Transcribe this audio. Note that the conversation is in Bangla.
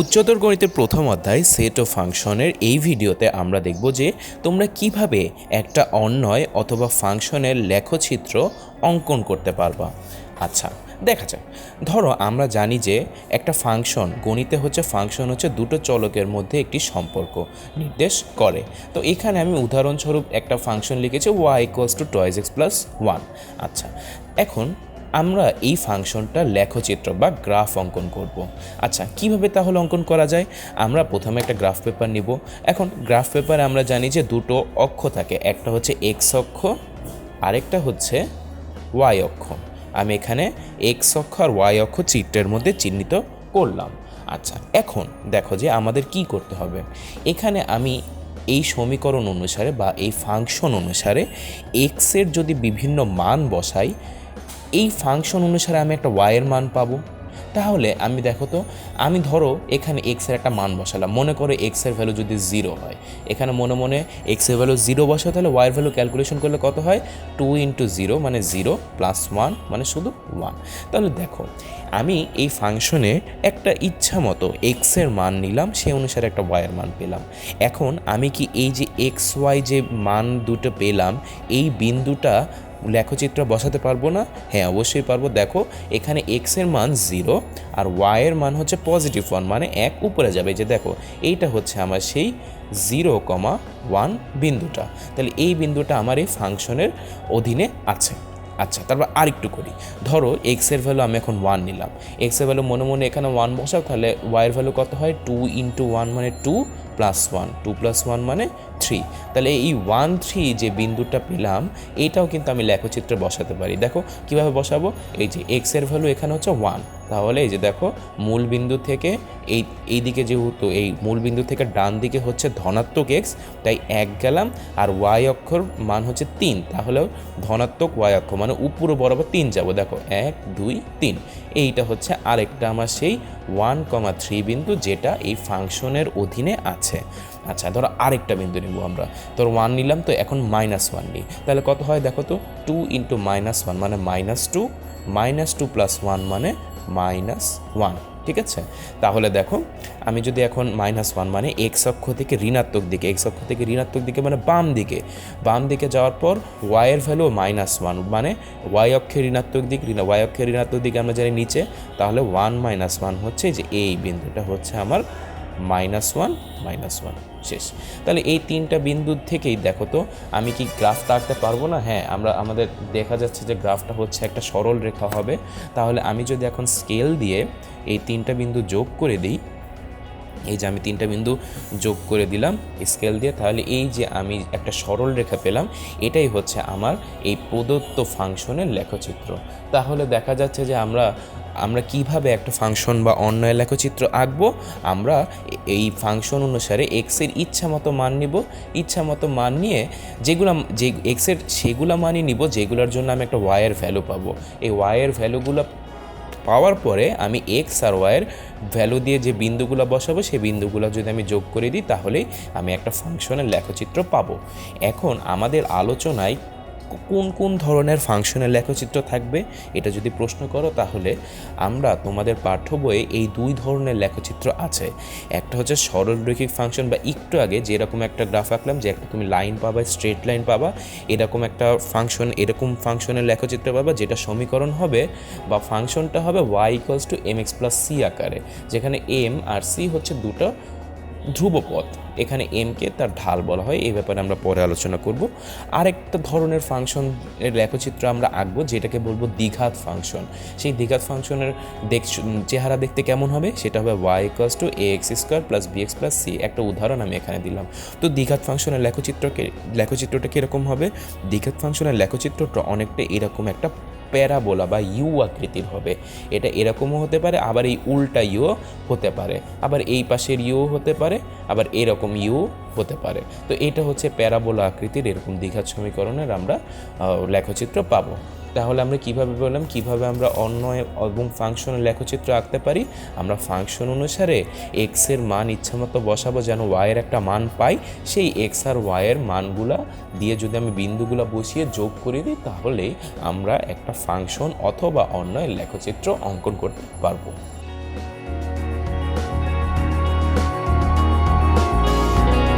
উচ্চতর গণিতের প্রথম অধ্যায় সেট ও ফাংশনের এই ভিডিওতে আমরা দেখব যে তোমরা কীভাবে একটা অন্যয় অথবা ফাংশনের লেখচিত্র অঙ্কন করতে পারবা। আচ্ছা দেখা যাক। ধরো, আমরা জানি যে একটা ফাংশন গণিতে হচ্ছে ফাংশন হচ্ছে দুটো চলকের মধ্যে একটি সম্পর্ক নির্দেশ করে। তো এখানে আমি উদাহরণস্বরূপ একটা ফাংশন লিখেছি y equals to twice x plus one আচ্ছা এখন আমরা এই ফাংশনটা লেখচিত্র বা গ্রাফ অঙ্কন করব। আচ্ছা কীভাবে তাহলে অঙ্কন করা যায়? আমরা প্রথমে একটা গ্রাফ পেপার নিব। এখন গ্রাফ পেপারে আমরা জানি যে দুটো অক্ষ থাকে। একটা হচ্ছে এক্স অক্ষ, আরেকটা হচ্ছে ওয়াই অক্ষ। আমি এখানে এক্স অক্ষ আর ওয়াই অক্ষ চিত্রের মধ্যে চিহ্নিত করলাম। আচ্ছা এখন দেখো যে আমাদের কি করতে হবে। এখানে আমি এই সমীকরণ অনুসারে বা এই ফাংশন অনুসারে এক্সের যদি বিভিন্ন মান বসাই এই ফাংশন অনুসারে আমি একটা ওয়াইয়ের মান পাবো। তাহলে আমি দেখো তো, আমি ধরো এখানে এক্সের একটা মান বসালাম। মনে করো এক্সের ভ্যালু যদি জিরো হয়, এখানে মনে মনে এক্সের ভ্যালু জিরো বসাও, তাহলে ওয়াইয়ের ভ্যালু ক্যালকুলেশন করলে কত হয়? টু ইন্টু জিরো মানে জিরো প্লাস ওয়ান মানে শুধু ওয়ান তাহলে দেখো, আমি এই ফাংশনে একটা ইচ্ছা মতো এক্সের মান নিলাম, সে অনুসারে একটা ওয়াইয়ের মান পেলাম। এখন আমি কি এই যে এক্স ওয়াই যে মান দুটো পেলাম, এই বিন্দুটা লেখচিত্র বসাতে পারব না? হ্যাঁ অবশ্যই পারব। দেখো, এখানে এক্সের মান জিরো আর ওয়াইয়ের মান হচ্ছে পজিটিভ ওয়ান মানে এক উপরে যাবে। যে দেখো, এইটা হচ্ছে আমার সেই জিরো কমা ওয়ান বিন্দুটা। তাহলে এই বিন্দুটা আমার এই ফাংশনের অধীনে আছে। আচ্ছা তারপর আরেকটু করি। ধরো এক্সের ভ্যালু আমি এখন ওয়ান নিলাম। এক্সের ভ্যালু মনে মনে এখানে ওয়ান বসাও, তাহলে ওয়াইয়ের ভ্যালু কত হয়? টু ইন্টু ওয়ান মানে two plus one two plus one মানে থ্রি তাহলে এই ওয়ান থ্রি যে বিন্দুটা পেলাম, এটাও কিন্তু আমি লেখচিত্রে বসাতে পারি। দেখো, কীভাবে বসাবো? এই যে এক্সের ভ্যালু এখানে হচ্ছে ওয়ান তাহলে এই যে দেখো, মূল বিন্দু থেকে এই এই দিকে যেহেতু এই মূল বিন্দু থেকে ডান দিকে হচ্ছে ধনাত্মক এক্স তাই এক গেলাম, আর ওয়াই অক্ষর মান হচ্ছে তিন, তাহলেও ধনাত্মক ওয়াই অক্ষ মানে উপরে বরাবর তিন যাব। দেখো, এক, দুই, তিন, এইটা হচ্ছে আরেকটা আমার সেই ওয়ান কমা থ্রি বিন্দু যেটা এই ফাংশনের অধীনে আছে। আচ্ছা ধরো আরেকটা বিন্দু নিব আমরা, ধর ওয়ান নিলাম তো এখন মাইনাস ওয়ান নিই, তাহলে কত হয় দেখো তো? টু ইন্টু মাইনাস ওয়ান মানে minus two minus two plus one মানে মাইনাস ওয়ান, ঠিক আছে? তাহলে দেখো, আমি যদি এখন মাইনাস ওয়ান মানে এক্স অক্ষ থেকে ঋণাত্মক দিকে এক্স অক্ষ থেকে ঋণাত্মক দিকে মানে বাম দিকে বাম দিকে যাওয়ার পর ওয়াইয়ের ভ্যালু মাইনাস ওয়ান মানে ওয়াই অক্ষের ঋণাত্মক দিক ওয়াই অক্ষের ঋণাত্মক দিকে আমরা জানি নিচে, তাহলে ওয়ান মাইনাস ওয়ান হচ্ছে যে এই বিন্দুটা হচ্ছে আমার মাইনাস ওয়ান মাইনাস ওয়ান শেষ। তাহলে এই তিনটা বিন্দুর থেকেই দেখো তো, আমি কি গ্রাফটা আঁকতে পারব না? হ্যাঁ আমরা, আমাদের দেখা যাচ্ছে যে গ্রাফটা হচ্ছে একটা সরল রেখা হবে। তাহলে আমি যদি এখন স্কেল দিয়ে এই তিনটা বিন্দু যোগ করে দিই এই যে আমি তিনটা বিন্দু যোগ করে দিলাম স্কেল দিয়ে, তাহলে এই যে আমি একটা সরল রেখা পেলাম, এটাই হচ্ছে আমার এই প্রদত্ত ফাংশনের লেখচিত্র। তাহলে দেখা যাচ্ছে যে আমরা আমরা কীভাবে একটা ফাংশন বা অন্যায় লেখচিত্র আঁকবো? আমরা এই ফাংশন অনুসারে এক্সের ইচ্ছা মতো মান নিব। ইচ্ছা মতো মান নিয়ে যেগুলো, যে এক্সের সেগুলো মানই নিব, যেগুলোর জন্য আমি একটা ওয়াইয়ের ভ্যালু পাবো। এই ওয়াইয়ের ভ্যালুগুলো পাওয়ার পরে আমি এক্স আর ওয়াইয়ের ভ্যালু দিয়ে যে বিন্দুগুলো বসাবো, সেই বিন্দুগুলো যদি আমি যোগ করে দিই, তাহলেই আমি একটা ফাংশনের লেখচিত্র পাবো। এখন আমাদের আলোচনায় কোন কোন ধরনের ফাংশনের লেখচিত্র থাকবে, এটা যদি প্রশ্ন করো তাহলে আমরা তোমাদের পাঠ্য বইয়ে এই দুই ধরনের লেখচিত্র আছে। একটা হচ্ছে সরলরৈখিক ফাংশন বা একটু আগে যেরকম একটা গ্রাফ আঁকলাম যে একটা তুমি লাইন পাবা স্ট্রেট লাইন পাবা, এরকম একটা ফাংশন এরকম ফাংশনের লেখচিত্র পাবা যেটা সমীকরণ হবে বা ফাংশনটা হবে y equals to m x plus c আকারে, যেখানে এম আর সি হচ্ছে দুটো ধ্রুবপথ এখানে এমকে তার ঢাল বলা হয়। এই ব্যাপারে আমরা পরে আলোচনা করব। আরেকটা ধরনের ফাংশনের লেখচিত্র আমরা আঁকবো, যেটাকে বলব দ্বিঘাত ফাংশন সেই দ্বিঘাত ফাংশনের দেখ চেহারা দেখতে কেমন হবে? সেটা হবে y equals to a x square plus b x plus c একটা উদাহরণ আমি এখানে দিলাম। তো দ্বিঘাত ফাংশনের লেখচিত্রকে লেখচিত্রটা কীরকম হবে? দ্বিঘাত ফাংশনের লেখচিত্রটা অনেকটা এরকম একটা প্যারাবোলা বা ইউ আকৃতির হবে। এটা এরকমও হতে পারে, আবার এই উল্টা ইউ হতে পারে। আবার এই পাশের ইউ হতে পারে, আবার এরকম ইউ হতে পারে। তো এটা হচ্ছে প্যারাবোলা আকৃতির এরকম দীঘার সমীকরণের আমরা লেখচিত্র পাবো। তাহলে আমরা কীভাবে বললাম, কীভাবে আমরা অন্য এবং ফাংশনের লেখচিত্র আঁকতে পারি? আমরা ফাংশন অনুসারে এক্সের মান ইচ্ছামতো বসাবো, যেন ওয়াইয়ের একটা মান পাই। সেই এক্স আর ওয়াইয়ের মানগুলা দিয়ে যদি আমি বিন্দুগুলো বসিয়ে যোগ করে দিই, তাহলে আমরা একটা ফাংশন অথবা অন্য লেখচিত্র অঙ্কন করতে পারব।